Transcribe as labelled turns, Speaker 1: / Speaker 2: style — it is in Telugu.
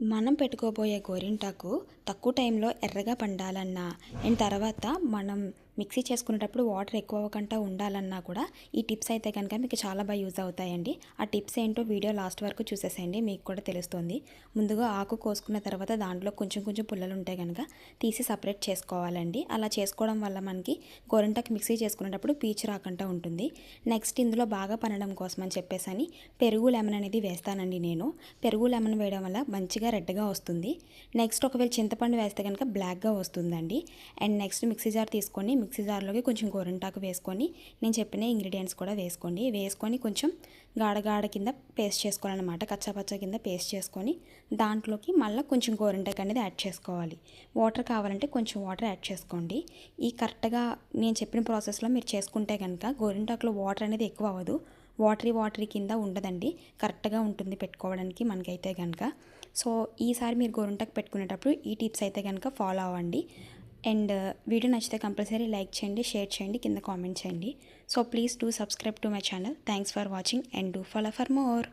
Speaker 1: మనం పెట్టుకోబోయే గోరింటాకు తక్కువ టైంలో ఎర్రగా పండాలన్నా అండ్ తర్వాత మనం మిక్సీ చేసుకునేటప్పుడు వాటర్ ఎక్కువ అవ్వకుండా ఉండాలన్నా కూడా ఈ టిప్స్ అయితే కనుక మీకు చాలా బాగా యూజ్ అవుతాయండి. ఆ టిప్స్ ఏంటో వీడియో లాస్ట్ వరకు చూసేసేయండి. మీకు కూడా తెలుస్తుంది. ముందుగా ఆకు కోసుకున్న తర్వాత దాంట్లో కొంచెం కొంచెం పుల్లలు ఉంటాయి కనుక తీసి సపరేట్ చేసుకోవాలండి. అలా చేసుకోవడం వల్ల మనకి గోరింటాకు మిక్సీ చేసుకునేటప్పుడు పీచు రాకుండా ఉంటుంది. నెక్స్ట్ ఇందులో బాగా పనడం కోసం అని చెప్పేసి పెరుగు లెమన్ అనేది వేస్తానండి నేను. పెరుగు లెమన్ వేయడం వల్ల మంచిగా రెడ్గా వస్తుంది. నెక్స్ట్ ఒకవేళ చింతపండు వేస్తే కనుక బ్లాక్గా వస్తుందండి. అండ్ నెక్స్ట్ మిక్సీ జార్ తీసుకొని మిక్సీ జార్లోకి కొంచెం గోరింటాకు వేసుకొని నేను చెప్పిన ఇంగ్రీడియంట్స్ కూడా వేసుకోండి. వేసుకొని కొంచెం గాడగాడ కింద పేస్ట్ చేసుకోవాలన్నమాట. కచ్చాపచ్చ కింద పేస్ట్ చేసుకొని దాంట్లోకి మళ్ళీ కొంచెం గోరింటాకు అనేది యాడ్ చేసుకోవాలి. వాటర్ కావాలంటే కొంచెం వాటర్ యాడ్ చేసుకోండి. ఈ కరెక్ట్గా నేను చెప్పిన ప్రాసెస్లో మీరు చేసుకుంటే కనుక గోరింటాకులో వాటర్ అనేది ఎక్కువ అవ్వదు. వాటరీ వాటరీ కింద ఉండదండి. కరెక్ట్గా ఉంటుంది పెట్టుకోవడానికి మనకైతే కనుక సో ఈసారి మీరు గోరింటాకు పెట్టుకునేటప్పుడు ఈ టిప్స్ అయితే కనుక ఫాలో అవ్వండి. అండ్ వీడియో నచ్చితే కంపల్సరీ లైక్ చేయండి షేర్ చేయండి కింద కామెంట్ చేయండి. So please do subscribe to my channel. Thanks for watching and do follow for more.